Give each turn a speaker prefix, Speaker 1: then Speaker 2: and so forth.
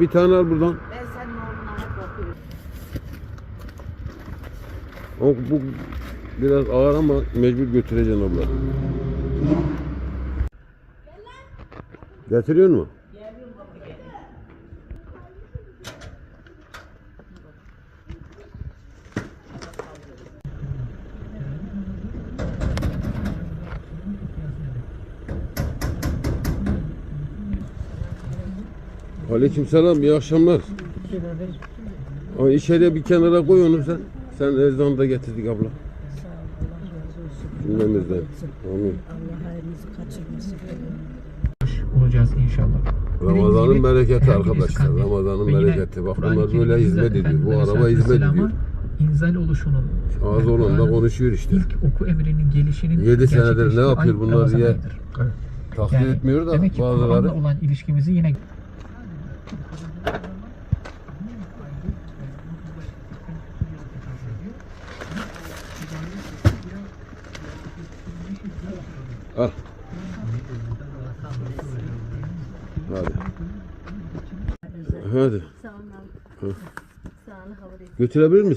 Speaker 1: Bir tane al buradan.
Speaker 2: Ben senin oğluna hep.
Speaker 1: O, bu biraz ağır ama mecbur götüreceksin abla. Getiriyor mu? Aleykümselam, iyi akşamlar. Ama içeriye bir kenara koy onu sen. Sen ezanı da getirdik abla. Cümlemizden. Amin.
Speaker 2: Allah hayrınızı kaçırmasın.
Speaker 3: olacağız inşallah.
Speaker 1: Ramazan'ın bereketi arkadaşlar. Ramazan'ın bereketi. Bak bunlar böyle hizmet ediyor. Bu araba hizmet ediyor.
Speaker 3: İnzal oluşunun yani
Speaker 1: olan da konuşuyor işte.
Speaker 3: İlk oku emrinin gelişinin
Speaker 1: Yedi senedir ne yapıyor bunlar diye. Takdir etmiyor da
Speaker 3: demek ki Kur'an'la
Speaker 1: bazıları.
Speaker 3: olan ilişkimizi yine
Speaker 1: Al. Hadi. Hadi.
Speaker 2: Sağ olun.
Speaker 1: Götürebilir misin?